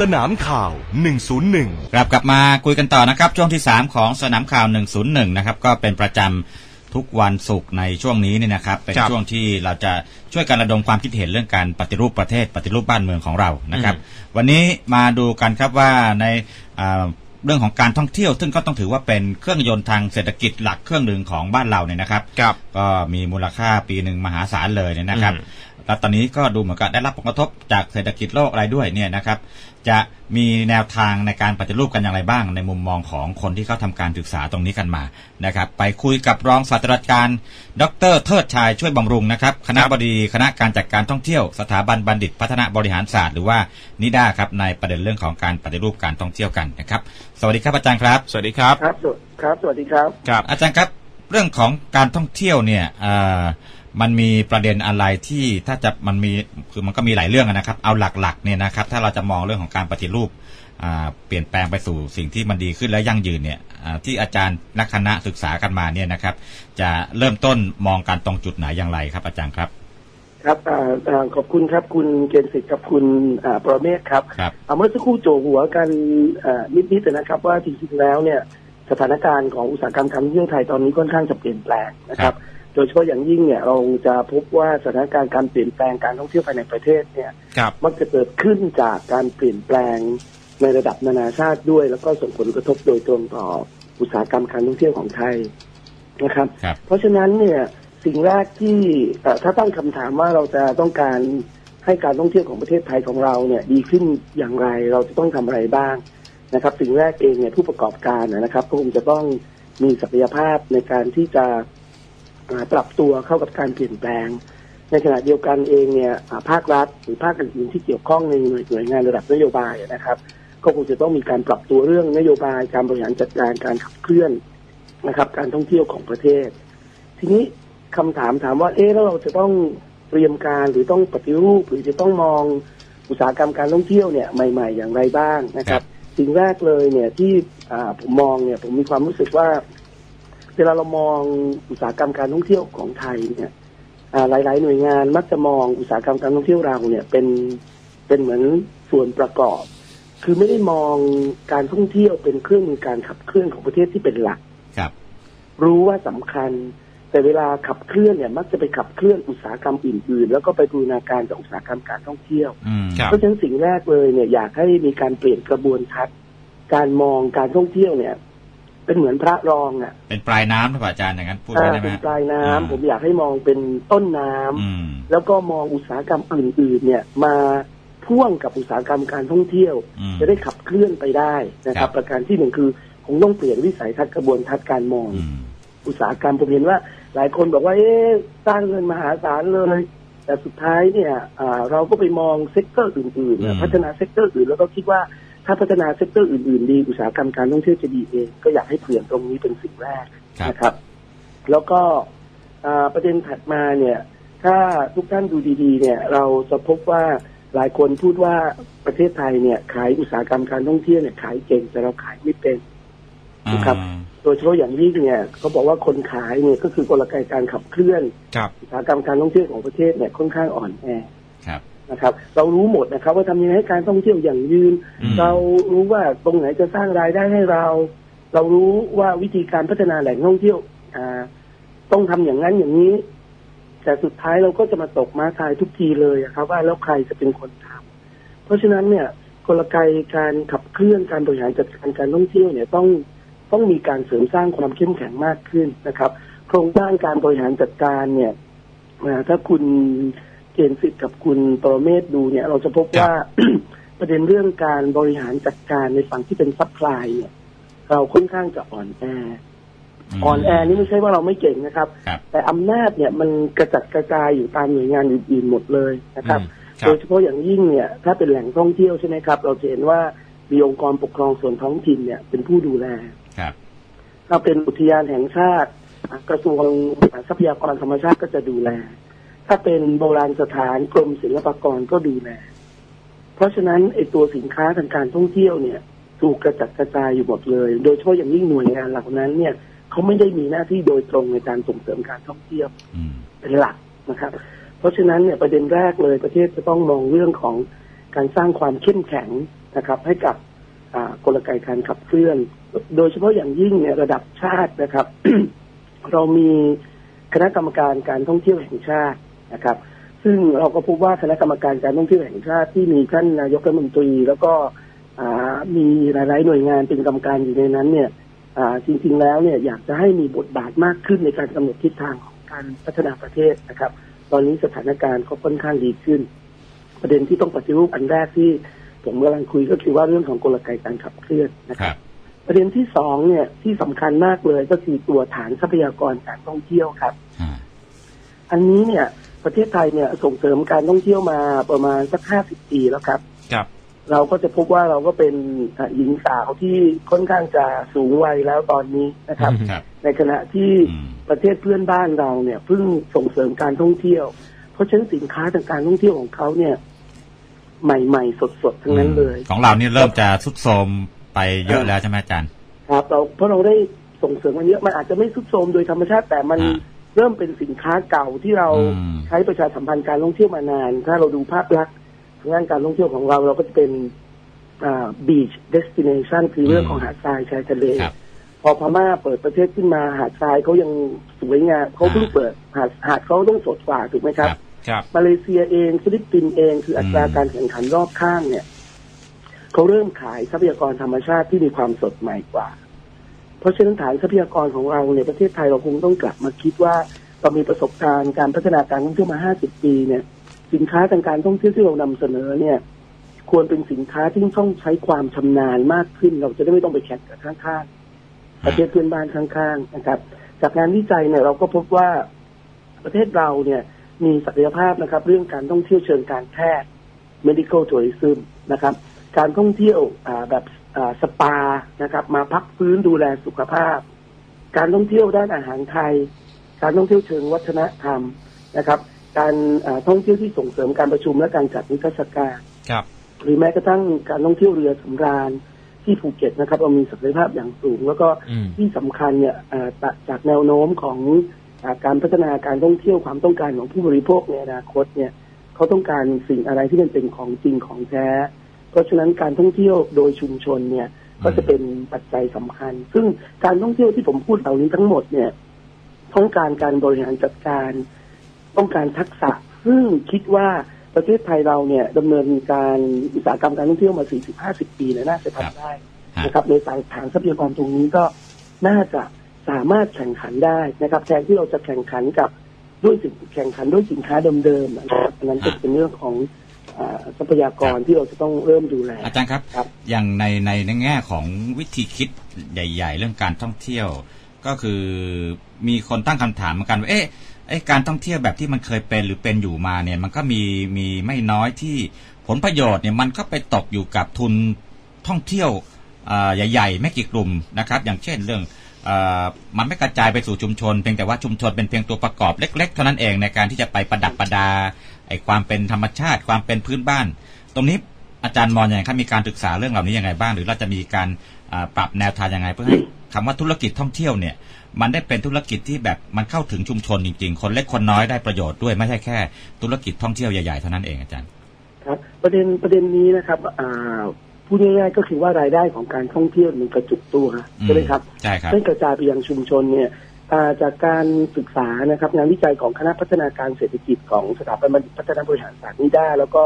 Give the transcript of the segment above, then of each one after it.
สนามข่าว 101 กลับกลับมาคุยกันต่อนะครับ ช่วงที่ 3 ของสนามข่าว 101 นะครับ ก็เป็นประจำทุกวันศุกร์ในช่วงนี้นี่นะครับ เป็นครับช่วงที่เราจะช่วยกันระดมความคิดเห็นเรื่องการปฏิรูปประเทศปฏิรูปบ้านเมืองของเรานะครับ วันนี้มาดูกันครับว่าในอ่าเรื่องของการท่องเที่ยว ซึ่งก็ต้องถือว่าเป็นเครื่องยนต์ทางเศรษฐกิจหลักเครื่องหนึ่งของบ้านเราเนี่ยนะครับครับก็มีมูลค่าปีหนึ่งมหาศาลเลยเนี่ยนะครับอืม แล้วตอนนี้ก็ดูเหมือนกับได้รับผลกระทบจากเศรษฐกิจโลกอะไรด้วยเนี่ยนะครับ จะมีแนวทางในการปฏิรูปกันอย่างไรบ้าง ในมุมมองของคนที่เขาทำการศึกษาตรงนี้กันมานะครับ ไปคุยกับรองศาสตราจารย์ ดรเทิดชัยช่วยบำรุงนะครับ คณะบดีคณะการจัดการท่องเที่ยวสถาบันบัณฑิตพัฒนาบริหารศาสตร์หรือว่านิด้าครับในประเด็นเรื่องของการปฏิรูปการท่องเที่ยวกันนะครับ สวัสดีครับอาจารย์ครับ สวัสดีครับครับสวครับ สวัสดีครับครับ อาจารย์ครับเรื่องของการท่องเที่ยวเนี่ยเอ่อ มันมีประเด็นอะไรที่ถ้าจะมันมีคือมันก็มีหลายเรื่องอะนะครับ เอาหลักๆเนี่ยนะครับ ถ้าเราจะมองเรื่องของการปฏิรูปอ่าเปลี่ยนแปลงไปสู่สิ่งที่มันดีขึ้นและยั่งยืนเนี่ยอ่าที่อาจารย์นักคณะศึกษากันมาเนี่ยนะครับ จะเริ่มต้นมองการตรงจุดไหนอย่างไรครับ อาจารย์ครับ ครับอ่าอ่าขอบคุณครับคุณเกณฑ์สิทธิ์กับคุณอ่าประเมศครับครับอ่าเมื่อสักครู่โจหัวกันอ่านิดๆนะครับ ว่าจริงๆแล้วเนี่ยสถานการณ์ของอุตสาหกรรมการท่องเที่ยวไทยตอนนี้ค่อนข้างจะเปลี่ยนแปลงนะครับ โดยเฉพาะอย่างยิ่งเนี่ยเราจะพบว่าสถานการณ์การเปลี่ยนแปลงการท่องเที่ยวภายในประเทศเนี่ยครับมักจะเกิดขึ้นจากการเปลี่ยนแปลงในระดับนานาชาติด้วย แล้วก็ส่งผลกระทบโดยตรงต่ออุตสาหกรรมการท่องเที่ยวของไทยนะครับครับเพราะฉะนั้นเนี่ยสิ่งแรกที่เอ่อถ้าตั้งคำถามว่าเราจะต้องการให้การท่องเที่ยวของประเทศไทยของเราเนี่ยดีขึ้นอย่างไรเราจะต้องทำอะไรบ้างนะครับสิ่งแรกเองเนี่ยผู้ประกอบการนะครับก็คงจะต้องมีศักยภาพในการที่จะอ่า ปรับตัวเข้ากับการเปลี่ยนแปลง ในขณะเดียวกันเองเนี่ยอ่าภาครัฐหรือภาคอื่นๆที่เกี่ยวข้องในหน่วยหน่วยงานระดับนโยบายนะครับก็คงจะต้องมีการปรับตัวเรื่องนโยบายการบริหารจัดการการขับเคลื่อนนะครับ การท่องเที่ยวของประเทศ ทีนี้คำถามถามว่า เอ๊ะแล้วเราจะต้องเตรียมการหรือต้องปฏิรูป หรือจะต้องมองอุตสาหกรรมการท่องเที่ยวเนี่ยใหม่ ๆ อย่างไรบ้างนะครับ สิ่งแรกเลยเนี่ยที่อ่าผมมองเนี่ยผมมีความรู้สึกว่า เวลาเรามองอุตสาหกรรมการท่องเที่ยวของไทยเนี่ยอ่าหลาย ๆ หน่วยงานมักจะมองอุตสาหกรรมการท่องเที่ยวเราเนี่ยเป็นเป็นเหมือนส่วนประกอบ คือไม่ได้มองการท่องเที่ยวเป็นเครื่องมือการขับเคลื่อนของประเทศที่เป็นหลักครับ รู้ว่าสำคัญ แต่เวลาขับเคลื่อนเนี่ย มักจะไปขับเคลื่อนอุตสาหกรรมอื่น ๆ แล้วก็ไปบูรณาการกับอุตสาหกรรมการท่องเที่ยวอืมครับเพราะฉะนั้นสิ่งแรกเลยเนี่ยอยากให้มีการเปลี่ยนกระบวนทัศน์การมองการท่องเที่ยวเนี่ย เป็นเหมือนพระรองอะ เป็นปลายน้ำหรือเปล่าอาจารย์อย่างนั้นพูดอ่าได้ไหมเป็นฮะปลายน้ำอ่าผมอยากให้มองเป็นต้นน้ำอืมแล้วก็มองอุตสาหกรรมอื่น ๆ เนี่ยมาพ่วงกับอุตสาหกรรมการท่องเที่ยวอืมจะได้ขับเคลื่อนไปได้นะคครัรับบประการที่หนึ่งคือคงต้องเปลี่ยนวิสัยทัศน์กระบวนทัศน์การมองอืมอุตสาหกรรมผมเห็นว่า หลายคนบอกว่าเอ๊ะสร้างเงินมหาศาลเลย แต่สุดท้ายเนี่ยอ่าเราก็ไปมองเซกเตอร์อื่นๆอืนะมพัฒนาเซกเตอร์อื่นแล้วก็คิดว่า ถ้าพัฒนาเซกเตอร์อื่นๆดีอุตสาหกรรมการท่องเที่ยวจะดีเองก็อยากให้เปลี่ยนตรงนี้เป็นสิ่งแรกครับนะครับ แล้วก็อ่าประเด็นถัดมาเนี่ย ถ้าทุกท่านดูดีๆ เนี่ย เราจะพบว่าหลายคนพูดว่าประเทศไทยเนี่ยขายอุตสาหกรรมการท่องเที่ยวเนี่ยขายเก่งแต่เราขายไม่เป็นครับอ่าโดยเฉพาะอย่างยิ่งเนี่ยเขาบอกว่าคนขายเนี่ยก็คือกลไกการขับเคลื่อนครับอุตสาหกรรมการท่องเที่ยวของประเทศเนี่ยค่อนข้างอ่อนแอครับ นะครับ เรารู้หมดนะครับ ว่าทำยังไงให้การท่องเที่ยวอย่างยืนอืมเรารู้ว่าตรงไหนจะสร้างรายได้ให้เรา เรารู้ว่าวิธีการพัฒนาแหล่งท่องเที่ยวอ่าต้องทำอย่างนั้นอย่างนี้ แต่สุดท้ายเราก็จะมาตกม้าทายทุกทีเลยอะครับ ว่าแล้วใครจะเป็นคนทำเพราะฉะนั้นเนี่ยกลไกการขับเคลื่อนการบริหารจัดการการท่องเที่ยวเนี่ยต้องต้องมีการเสริมสร้างความเข้มแข็งมากขึ้นนะครับ โครงสร้างการบริหารจัดการเนี่ยอ่าถ้าคุณ เกณฑ์สิทธิ์กับคุณปรเมศดูเนี่ย เราจะพบว่าประเด็นเรื่องการบริหารจัดการในฝั่งที่เป็นซัพพลายเนี่ย เราค่อนข้างจะอ่อนแอมอ่อนแอนี่ไม่ใช่ว่าเราไม่เก่งนะครับครับ แต่อำนาจเนี่ยมันกระจัดกระจายอยู่ตามหน่วยงานอื่นๆหมดเลยนะครับอืมครัโดบยเฉพาะอย่างยิ่งเนี่ย ถ้าเป็นแหล่งท่องเที่ยวใช่ไหมครับ เราจะเห็นว่ามีองค์กรปกครองส่วนท้องถิ่นเนี่ย เป็นผู้ดูแลครับถ้าเป็นอุทยานแห่งชาติอะกระทรวงทรัพยากรธรรมชาติก็จะดูแล ถ้าเป็นโบราณสถานกรมศิลปากรก็ดูแล เพราะฉะนั้นไอ้ตัวสินค้าทางการท่องเที่ยวเนี่ย ถูกกระจัดกระจายอยู่หมดเลย โดยเฉพาะอย่างยิ่งหน่วยงานเหล่านั้นเนี่ยเขาไม่ได้มีหน้าที่โดยตรงในการส่งเสริมการท่องเที่ยวอืมเป็นหลักนะครับ เพราะฉะนั้นเนี่ยประเด็นแรกเลยประเทศจะต้องมองเรื่องของการสร้างความเข้มแข็งนะครับ ให้กับอ่ากลไกการขับเคลื่อน โดยเฉพาะอย่างยิ่งเนี่ยระดับชาตินะครับ เรามีคณะกรรมการการท่องเที่ยวแห่งชาติ นะครับ ซึ่งเราก็พบว่าคณะกรรมการการท่องเที่ยวแห่งชาติที่มีท่านนายกรัฐมนตรี แล้วก็อ่ามีหลาย ๆ หน่วยงานเป็นกรรมการอยู่ในนั้นเนี่ยอ่าจริง ๆ แล้วเนี่ยอยากจะให้มีบทบาทมากขึ้นในการกำหนดทิศทางของการพัฒนาประเทศนะครับ ตอนนี้สถานการณ์ก็ค่อนข้างดีขึ้น ประเด็นที่ต้องปฏิรูปอันแรกที่ผมกำลังคุยก็คือว่าเรื่องของกลไกการขับเคลื่อนนะคครัรับบประเด็นที่สองเนี่ยที่สำคัญมากเลยก็คือตัวฐานทรัพยากรการท่องเที่ยวครับอ่าอันนี้เนี่ย ประเทศไทยเนี่ยส่งเสริมการท่องเที่ยวมาประมาณสักห้าสิบปีแล้วครับ ครับ เราก็จะพบว่าเราก็เป็นอะหญิงสาวที่ค่อนข้างจะสูงวัยแล้วตอนนี้นะครับอืมครับในขณะที่อืมประเทศเพื่อนบ้านเราเนี่ยเพิ่งส่งเสริมการท่องเที่ยว เพราะฉะนั้นสินค้าทางการท่องเที่ยวของเขาเนี่ย ใหม่ๆ สดๆทั้งนั้นเลย ของเรานี่เริ่มจะสุดโทรมไปเยอะแล้วใช่ไหมอาจารย์ ครับ เราเพราะเราได้ส่งเสริมมันเยอะมันอาจจะไม่สุดโทรมโดยธรรมชาติแต่มันอ่า เริ่มเป็นสินค้าเก่าที่เราอืมใช้ประชาสัมพันธ์การท่องเที่ยวมานาน ถ้าเราดูภาพลักษณ์ทางด้านการท่องเที่ยวของเราเราก็จะเป็นอ่า beach destination คือเรื่องของหาดทรายชายทะเลครับพอพม่าเปิดประเทศขึ้นมาหาดทรายเขายังสวยงามเขาเพิ่งอ่าเปิดหาดหาดเขาต้องสดกว่าถูกไหมครับครับมาเลเซียเองฟิลิปปินส์เองคืออัตราอืมการแข่งขันรอบข้างเนี่ยเขาเริ่มขายทรัพยากรธรรมชาติที่มีความสดใหม่กว่าเพ ราะฉะนั้นฐานทรัพยากรของเราในประเทศไทยเราคงต้องกลับมาคิดว่าเรามีประสบการณ์การพัฒนาการท่องเที่ยวมา 50 ปีเนี่ยสินค้าทางการท่องเที่ยวที่เรานำเสนอเนี่ยควรเป็นสินค้าที่ต้องใช้ความชำนาญมากขึ้น เราจะได้ไม่ต้องไปแข่งกับข้างๆประเทศเพื่อนบ้านข้างๆนะครับ จากงานวิจัยเนี่ยเราก็พบว่าประเทศเราเนี่ยมีศักยภาพนะครับ เรื่องการท่องเที่ยวเชิงการแพทย์ medical tourism นะครับ การท่องเที่ยวแบบ สปานะครับ มาพักฟื้นดูแลสุขภาพ การท่องเที่ยวด้านอาหารไทย การท่องเที่ยวเชิงวัฒนธรรมนะครับ การอ่าท่องเที่ยวที่ส่งเสริมการประชุมและการจัดนิทรรศการครับ หรือแม้กระทั่งการท่องเที่ยวเรือสำราญที่ภูเก็ตนะครับเรามีศักยภาพอย่างสูง แล้วก็อืมที่สำคัญเนี่ยเอ่อจากจากแนวโน้มของอาการพัฒนาการท่องเที่ยวความต้องการของผู้บริโภคในอนาคตเนี่ยเขาต้องการสิ่งอะไรที่มันเป็นของจริงของแท้เพ ราะฉะนั้นการท่องเที่ยวโดยชุมชนเนี่ยก็จะเป็นปัจจัยสำคัญ ซึ่งการท่องเที่ยวที่ผมพูดเหล่านี้ทั้งหมดเนี่ยต้องการการบริหารจัดการต้องการทักษะ ซึ่งคิดว่าประเทศไทยเราเนี่ยดำเนินการอุตสาหกรรมการท่องเที่ยวมา 40-50 ปีเนี่ยน่าจะทำได้ครับนะครับในสายฐานทรัพยากรตรงนี้ก็น่าจะสามารถแข่งขันได้นะครับ แทนที่เราจะแข่งขันกับด้วยสินแข่งขันด้วยสินค้าเดิมๆนะครับอันนั้นก็เป็นเรื่องของอา ทรัพยากรที่เราจะต้องเริ่มดูแลอาจารย์ครับครับอย่างในในในแง่ของวิธีคิดใหญ่ ๆ เรื่องการท่องเที่ยว ก็คือมีคนตั้งคำถามเหมือนกันว่าเอ๊ะไอ้การท่องเที่ยวแบบที่มันเคยเป็นหรือเป็นอยู่มาเนี่ยมันก็มีมีไม่น้อยที่ผลประโยชน์เนี่ยมันก็ไปตกอยู่กับทุนท่องเที่ยวอ่าใหญ่ๆไม่กี่กลุ่มนะครับ อย่างเช่นเรื่องอามันไม่กระจายไปสู่ชุมชนเพียงแต่ว่าชุมชนเป็นเพียงตัวประกอบเล็ก ๆ เท่านั้นเองในการที่จะไปประดับประดา ไอ้ความเป็นธรรมชาติ ความเป็นพื้นบ้าน ตรงนี้อาจารย์มองอย่างไรครับมีการศึกษาเรื่องเหล่านี้ยังไงบ้าง หรือเราจะมีการอ่าปรับแนวทางยังไง เพื่อให้คำว่าธุรกิจท่องเที่ยวเนี่ย มันได้เป็นธุรกิจที่แบบมันเข้าถึงชุมชนจริง ๆ คนเล็กคนน้อยได้ประโยชน์ด้วยไม่ใช่แค่ ธุรกิจท่องเที่ยวใหญ่ๆเท่านั้นเองอาจารย์ ครับ ประเด็นประเด็นนี้นะครับอ่าพูดง่ายๆก็คือว่ารายได้ของการท่องเที่ยวมันกระจุกตัวใช่ไหมครับใช่ครับให้กระจายไปยังชุมชนเนี่ยอ่า จากการศึกษานะครับงานวิจัยของคณะพัฒนาการเศรษฐกิจของสถาบันบัณฑิตพัฒนาบริหารศาสตร์นิด้าแล้วก็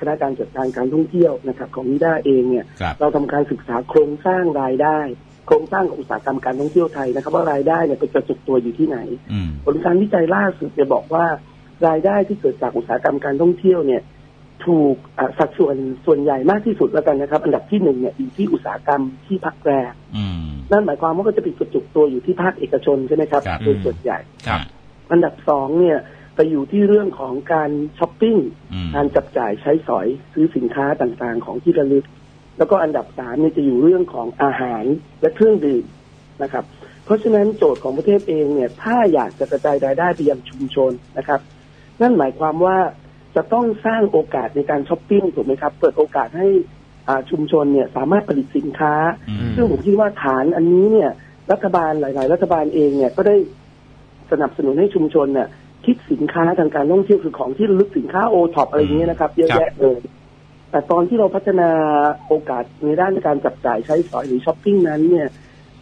คณะการจัดการการท่องเที่ยวนะครับ ของนิด้าเองเนี่ยครับเราทำการศึกษาโครงสร้างรายได้ โครงสร้างของอุตสาหกรรมการท่องเที่ยวไทยนะครับว่ารายได้เนี่ยไปกระจุกตัวอยู่ที่ไหนอืมผลการวิจัยล่าสุดจะบอกว่ารายได้ที่เกิดจากอุตสาหกรรมการท่องเที่ยวเนี่ยถูกอะสัดส่วนส่วนใหญ่มากที่สุดแล้วกันนะครับ อันดับที่หนึ่งเนี่ยอยู่ที่อุตสาหกรรมที่พักแรมอืม นั่นหมายความว่าก็จะไปกระจุกตัวอยู่ที่ภาคเอกชนใช่ไหมครับครับโดยส่วนใหญ่ครับอันดับสองเนี่ยไปอยู่ที่เรื่องของการช้อปปิ้งอืมการจับจ่ายใช้สอยซื้อสินค้าต่างๆ ของที่ระลึก แล้วก็อันดับสามเนี่ยจะอยู่เรื่องของอาหารและเครื่องดื่มนะครับ เพราะฉะนั้นโจทย์ของประเทศเองเนี่ยถ้าอยากจะกระจายรายได้ไปยังชุมชนนะครับ นั่นหมายความว่าจะต้องสร้างโอกาสในการช้อปปิ้งถูกไหมครับ เปิดโอกาสให้อ่า ชุมชนเนี่ยสามารถผลิตสินค้าอืมซึ่งผมคิดว่าฐานอันนี้เนี่ย รัฐบาลหลาย ๆ รัฐบาลเองเนี่ยก็ได้สนับสนุนให้ชุมชนเนี่ยคิดสินค้าทางการท่องเที่ยวคือของที่ระลึกสินค้าโอท็อปอะไรอย่างเงี้ยนะครับเยอะแยะเลยแต่ตอนที่เราพัฒนาโอกาสในด้านการจับจ่ายใช้สอยหรือช้อปปิ้งนั้นเนี่ย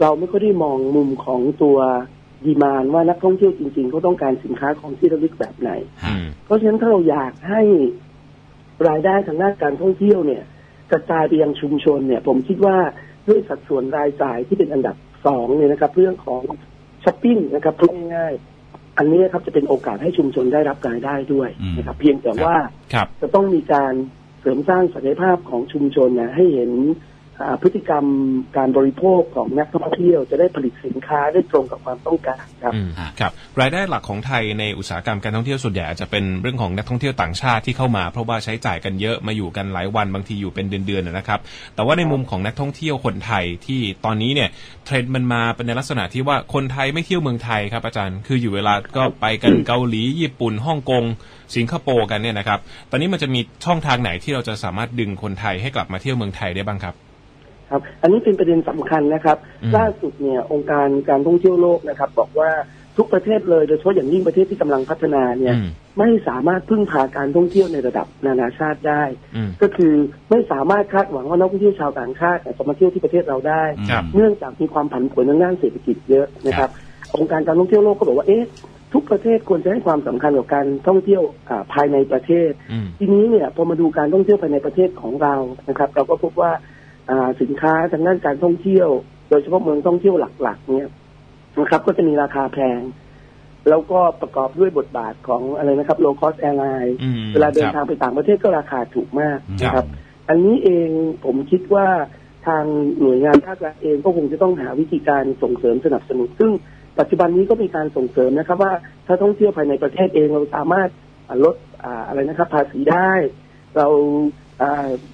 เราไม่ค่อยได้มองมุมของตัวดีมานว่านักท่องเที่ยวจริงๆเขาต้องการสินค้าของที่ระลึกแบบไหนฮะเพราะฉะนั้นถ้าเราอยากให้รายได้ทางด้านการท่องเที่ยวเนี่ย กระจายไปยังชุมชนเนี่ย ผมคิดว่าด้วยสัดส่วนรายจ่ายที่เป็นอันดับสองเนี่ยนะครับ เรื่องของช้อปปิ้งนะครับพูดง่ายๆอันนี้ครับจะเป็นโอกาสให้ชุมชนได้รับรายได้ด้วยนะครับ เพียงแต่ว่าครับจะต้องมีการเสริมสร้างศักยภาพของชุมชนนะให้เห็นอ่า พฤติกรรมการบริโภคของนักท่องเที่ยวจะได้ผลิตสินค้าได้ตรงกับความต้องการครับครับรายได้หลักของไทยในอุตสาหกรรมการท่องเที่ยวส่วนใหญ่อาจจะเป็นเรื่องของนักท่องเที่ยวต่างชาติที่เข้ามา เพราะว่าใช้จ่ายกันเยอะมาอยู่กันหลายวันบางทีอยู่เป็นเดือนๆนนะครับ แต่ว่าในมุมของนักท่องเที่ยวคนไทยที่ตอนนี้เนี่ยเทรนด์มันมาเป็นในลักษณะที่ว่าคนไทยไม่เที่ยวเมืองไทยครับอาจารย์คืออยู่เวลาก็ไปกันเกาหลีญี่ปุ่นฮ่องกงสิงคโปร์กันเนี่ยนะครับ ตอนนี้มันจะมีช่องทางไหนที่เราจะสามารถดึงคนไทยให้กลับมาเที่ยวเมืองไทยได้บ้างครับ ครับ อันนี้เป็นประเด็นสำคัญนะครับอืมล่าสุดเนี่ยองค์การการท่องเที่ยวโลกนะครับ บอกว่าทุกประเทศเลยโดยเฉพาะอย่างยิ่งประเทศที่กำลังพัฒนาเนี่ยอืมไม่สามารถพึ่งพาการท่องเที่ยวในระดับนานาชาติได้อืมก็คือไม่สามารถคาดหวังว่านักท่องเที่ยวชาวต่างชาติจะมาเที่ยวที่ประเทศเราได้ครับเนื่องจากมีความผันผวนทางด้านเศรษฐกิจเยอะนะครับ องค์การการท่องเที่ยวโลกก็บอกว่าเอ๊ะทุกประเทศควรจะให้ความสำคัญกับการท่องเที่ยวอ่าภายในประเทศอืมทีนี้เนี่ยพอมาดูการท่องเที่ยวภายในประเทศของเรานะครับ เราก็พบว่าอ่า สินค้าทางด้านการท่องเที่ยว โดยเฉพาะเมืองท่องเที่ยวหลักๆ เนี่ยนะครับ ก็จะมีราคาแพง แล้วก็ประกอบด้วยบทบาทของอะไรนะครับ low cost airline อืมเวลาเดินครับทางไปต่างประเทศก็ราคาถูกมากครับนะครับ อันนี้เองผมคิดว่าทางหน่วยงานภาครัฐเองก็คงจะต้องหาวิธีการส่งเสริมสนับสนุน ซึ่งปัจจุบันนี้ก็มีการส่งเสริมนะครับ ว่าถ้าท่องเที่ยวภายในประเทศเองเราสามารถอ่าลดอ่าอะไรนะครับ ภาษีได้ เราอ่า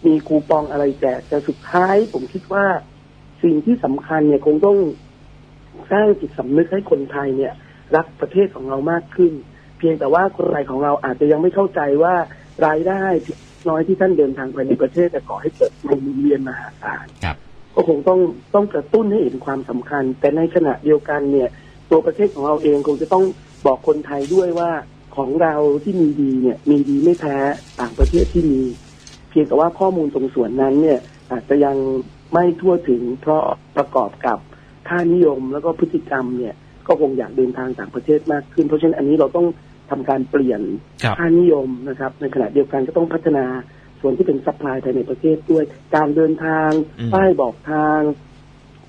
มีคูปองอะไรแจกแต่สุดท้ายผมคิดว่าสิ่งที่สำคัญเนี่ยคงต้องสร้างจิตสำนึกให้คนไทยเนี่ย รักประเทศของเรามากขึ้น เพียงแต่ว่าคนไทยของเราอาจจะยังไม่เข้าใจว่ารายได้น้อยที่ท่านเดินทางไปในประเทศจะก่อให้เกิดเงินหมุนเวียนมหาศาลครับก็คงต้องต้องกระตุ้นให้เห็นความสำคัญ แต่ในขณะเดียวกันเนี่ย ตัวประเทศของเราเองคงจะต้องบอกคนไทยด้วยว่าของเราที่มีดีเนี่ยมีดีไม่แพ้ต่างประเทศที่มีเพียงแต่ว่าข้อมูลตรงส่วนนั้นเนี่ยอาจจะยังไม่ทั่วถึงเพราะประกอบกับค่านิยมแล้วก็พฤติกรรมเนี่ยก็คงอยากเดินทางต่างประเทศมากขึ้น เพราะฉะนั้นอันนี้เราต้องทำการเปลี่ยนครับค่านิยมนะครับ ในขณะเดียวกันก็ต้องพัฒนาส่วนที่เป็นซัพพลายภายในประเทศด้วย การเดินทางอืมป้ายบอกทาง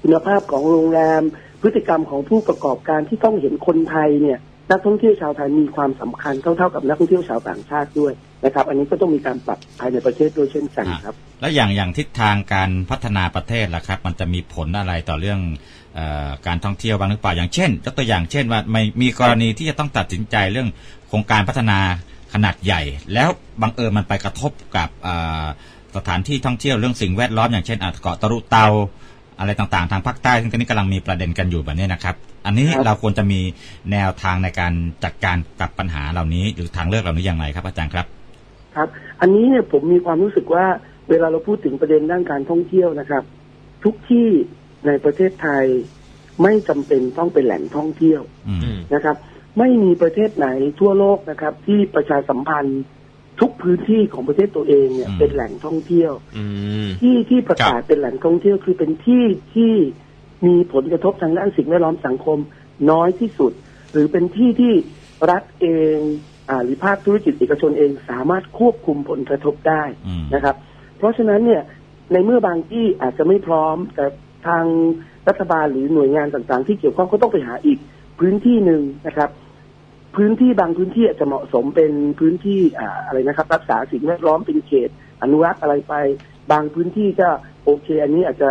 คุณภาพของโรงแรม พฤติกรรมของผู้ประกอบการที่ต้องเห็นคนไทยเนี่ยนักท่องเที่ยวชาวไทยมีความสำคัญเท่าๆกับนักท่องเที่ยวชาวต่างชาติด้วย นะครับ อันนี้ก็ต้องมีการปรับภายในประเทศด้วยเช่นกันครับ แล้วอย่างอย่างทิศทางการพัฒนาประเทศล่ะครับ มันจะมีผลอะไรต่อเรื่องเออการท่องเที่ยวบ้างหรือเปล่าอย่างเช่นยกตัวอย่างเช่นว่าไม่มีกรณีที่จะต้องตัดสินใจเรื่องโครงการพัฒนาขนาดใหญ่ แล้วบังเอิญมันไปกระทบกับเอ่อสถานที่ท่องเที่ยวเรื่องสิ่งแวดล้อมอย่างเช่นอะเกาะตะรุเตาอะไรต่างๆ ทางภาคใต้ซึ่งตอนนี้กำลังมีประเด็นกันอยู่แบบนี้นะครับ อันนี้ครับเราควรจะมีแนวทางในการจัดการกับปัญหาเหล่านี้ หรือทางเลือกเหล่านี้อย่างไรครับอาจารย์ครับ ครับ อันนี้เนี่ยผมมีความรู้สึกว่าเวลาเราพูดถึงประเด็นด้านการท่องเที่ยวนะครับ ทุกที่ในประเทศไทยไม่จำเป็นต้องเป็นแหล่งท่องเที่ยวอืมอืมนะครับ ไม่มีประเทศไหนทั่วโลกนะครับ ที่ประชาสัมพันธ์ทุกพื้นที่ของประเทศตัวเองเนี่ยอืมเป็นแหล่งท่องเที่ยวอืมที่ที่ประกาศครับเป็นแหล่งท่องเที่ยวคือเป็นที่ที่มีผลกระทบทางด้านสิ่งแวดล้อมสังคมน้อยที่สุด หรือเป็นที่ที่รัฐเองอ่า หรือภาคธุรกิจเอกชนเองสามารถควบคุมผลกระทบได้อืมนะครับ เพราะฉะนั้นเนี่ยในเมื่อบางที่อาจจะไม่พร้อม แต่ทางรัฐบาลหรือหน่วยงานต่างๆ ที่เกี่ยวข้องก็ต้องไปหาอีกพื้นที่หนึ่งนะครับ พื้นที่บางพื้นที่อาจจะเหมาะสมเป็นพื้นที่อ่าอะไรนะครับ รักษาสิ่งแวดล้อมเป็นเขต อนุรักษ์อะไรไป บางพื้นที่ก็โอเค อันนี้อาจจะ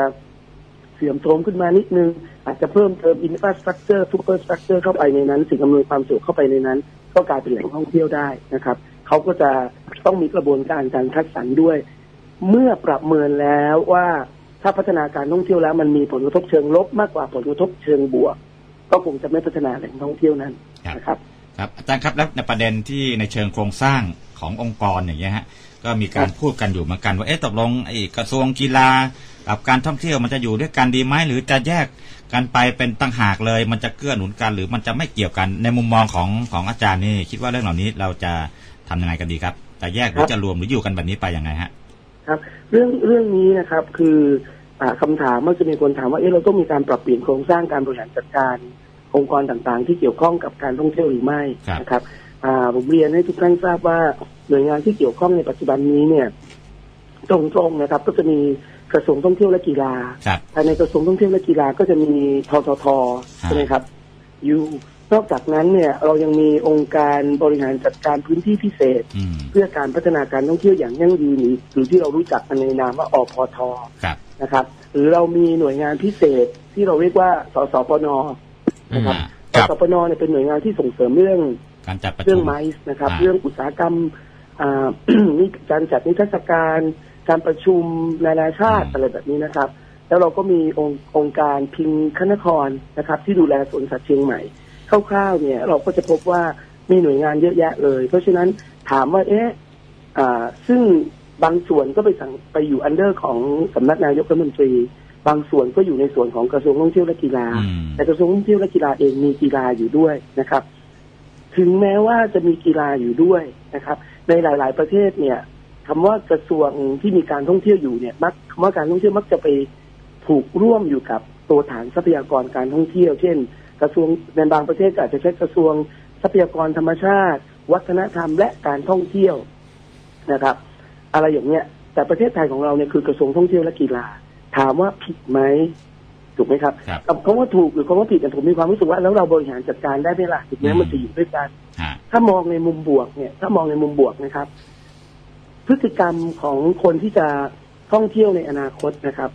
เสื่อมโทรมขึ้นมานิดนึง อาจจะเพิ่มเติมอินฟราสตรักเจอร์ซูเปอร์สตรักเจอร์เข้าไปในนั้น สิ่งอำนวยความสะดวกเข้าไปในนั้น ก็กลายเป็นแหล่งท่องเที่ยวได้นะครับเขาก็จะต้องมีกระบวนการการคัดสรรด้วย เมื่อประเมินแล้วว่าถ้าพัฒนาการท่องเที่ยวแล้ว มันมีผลกระทบเชิงลบมากกว่าผลกระทบเชิงบวก ก็คงจะไม่พัฒนาแหล่งท่องเที่ยวนั้นนะครับครับอาจารย์ครับแล้วในประเด็นที่ในเชิงโครงสร้างขององค์กรอย่างเงี้ยฮะ ก็มีการพูดกันอยู่เหมือนกันว่าเอ๊ะตกลงไอ้กระทรวงกีฬากับการท่องเที่ยวมันจะอยู่ด้วยกันดีไหมหรือจะแยกกันไปเป็นตั้งหากเลย มันจะเกื้อหนุนกัน หรือมันจะไม่เกี่ยวกันในมุมมองของของอาจารย์นี่ คิดว่าเรื่องเหล่านี้เราจะทำยังไงกันดีครับ จะแยกหรือจะรวมหรืออยู่กันแบบนี้ไปยังไงฮะ ครับ เรื่องเรื่องนี้นะครับ คืออ่าคำถามมันจะมีคนถามว่าเอ๊ะเราต้องมีการปรับเปลี่ยนโครงสร้างการบริหารจัดการองค์กรต่างๆ ที่เกี่ยวข้องกับการท่องเที่ยวหรือไม่ครับนะครับอ่า ผมเรียนให้ทุกท่านทราบว่าหน่วยงานที่เกี่ยวข้องในปัจจุบันนี้เนี่ย ตรงๆนะครับ ก็จะมีกระทรวงท่องเที่ยวและกีฬาครับภายในกระทรวงท่องเที่ยวและกีฬาก็จะมีทททใช่ไหมครับอยู่นอกจากนั้นเนี่ยเรายังมีองค์การบริหารจัดการพื้นที่พิเศษอืมเพื่อการพัฒนาการท่องเที่ยวอย่างยั่งยืนหรือหรือที่เรารู้จักกันในนามว่าอพทครับนะครับ หรือเรามีหน่วยงานพิเศษที่เราเรียกว่าสสปนนะครับครัสบสปนเนี่ยเป็นหน่วยงานที่ส่งเสริมเรื่อง การจัดประเรื่ชุองมไม้นะครับอ่าเรื่องอุตสาหกรรมอ่านี่การจัดนิทรรศการ การประชุมนานาชาติอะไรแบบนี้นะครับ แล้วเราก็มีองค์องค์การพิงคณครนะครับ ที่ดูแลสวนสัตว์เชียงใหม่คร่าวๆเนี่ยเราก็จะพบว่ามีหน่วยงานเยอะแยะเลย เพราะฉะนั้นถามว่าเอ๊ะอ่าซึ่งบางส่วนก็ไปสั่งไปอยู่อันเดอร์ของสำนักนายกรัฐมนตรี บางส่วนก็อยู่ในส่วนของกระทรวงท่องเที่ยวและกีฬาอืมแต่กระทรวงท่องเที่ยวและกีฬาเองมีกีฬาอยู่ด้วยนะครับ ถึงแม้ว่าจะมีกีฬาอยู่ด้วยนะครับ ในหลาย ๆ ประเทศเนี่ยคำว่ากระทรวงที่มีการท่องเที่ยวอยู่เนี่ยมักคำว่าการท่องเที่ยวมักจะไปผูกร่วมอยู่กับตัวฐานทรัพยากรการท่องเที่ยว เช่น กระทรวงในบางประเทศอาจจะใช้กระทรวงทรัพยากรธรรมชาติ วัฒนธรรมและการท่องเที่ยวนะครับ อะไรอย่างเงี้ยแต่ประเทศไทยของเราเนี่ยคือกระทรวงท่องเที่ยวและกีฬา ถามว่าผิดไหม ถูกไหมครับครับ กับคำว่าถูกหรือคำว่าผิดเนี่ยผมมีความรู้สึกว่าแล้วเราบริหารจัดการได้ไหมล่ะถึงแม้อืม มันจะอยู่ด้วยกัน ฮะ ถ้ามองในมุมบวกเนี่ย ถ้ามองในมุมบวกนะครับ พฤติกรรมของคนที่จะท่องเที่ยวในอนาคตนะครับ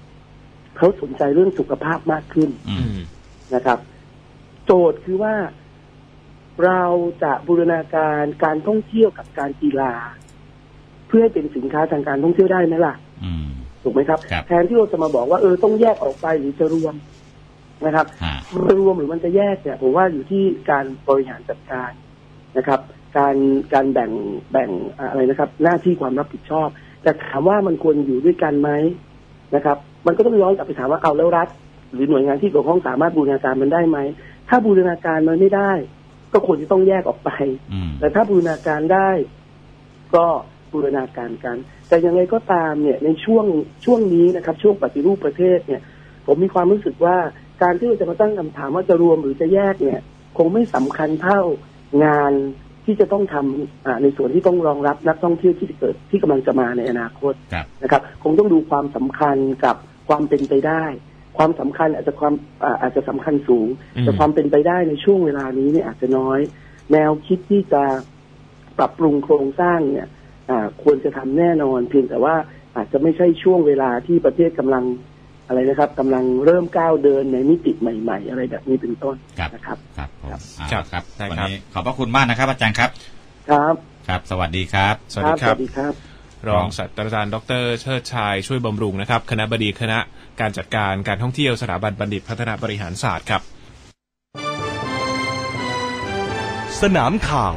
เขาสนใจเรื่องสุขภาพมากขึ้น อือืมมนะครับ โจทย์คือว่าเราจะบูรณาการการท่องเที่ยวกับการกีฬา เพื่อให้เป็นสินค้าทางการท่องเที่ยวได้ไหมล่ะ อืม ถูกไหมครับ ครับ แทนที่เราจะมาบอกว่าเออต้องแยกออกไปหรือจะรวมนะครับ ฮะ มันจะรวมหรือมันจะแยกเนี่ยผมว่าอยู่ที่การบริหารจัดการนะครับ การการแบ่งแบ่งอะไรนะครับ หน้าที่ความรับผิดชอบ แต่ถามว่ามันควรอยู่ด้วยกันไหมนะครับ มันก็ต้องย้อนกลับไปถามว่าเอาแล้วรัฐ หรือหน่วยงานที่เกี่ยวข้องสามารถบูรณาการมันได้ไหมถ้าบูรณาการมันไม่ได้ ก็ควรจะต้องแยกออกไป อืม แต่ถ้าบูรณาการได้ก็ บูรณาการกัน แต่ยังไงก็ตามเนี่ยในช่วงช่วงนี้นะครับ ช่วงปฏิรูปประเทศเนี่ย ผมมีความรู้สึกว่าการที่เราจะมาตั้งคำถามว่าจะรวมหรือจะแยกเนี่ย คงไม่สำคัญเท่างานที่จะต้องทำอ่าในส่วนที่ต้องรองรับนักท่องเที่ยวที่จะเกิดที่กำลังจะมาในอนาคตครับนะครับ คงต้องดูความสำคัญกับความเป็นไปได้ ความสำคัญอาจจะความอ่าอาจจะสำคัญสูงอืมแต่ความเป็นไปได้ในช่วงเวลานี้เนี่ยอาจจะน้อย แนวคิดที่จะปรับปรุงโครงสร้างเนี่ยอ่า ควรจะทำแน่นอน เพียงแต่ว่าอาจจะไม่ใช่ช่วงเวลาที่ประเทศกำลังอะไรนะครับกำลังเริ่มก้าวเดินในมิติใหม่ ๆ อะไรแบบนี้เป็นต้นครับนะครับ ครับผมครับเอาครับละครับได้วันครับนี้ขอบพระคุณมากนะครับ อาจารย์ครับ ครับ ครับ สวัสดีครับ สวัสดีคสรับวัสดีครับรองศาสตราจารย์ดรเชิดชัยช่วยบำรุงนะครับ คณะบดีคณะการจัดการการท่องเที่ยวสถาบันบัณฑิตพัฒนาบริหารศาสตร์ครับ สนามข่าว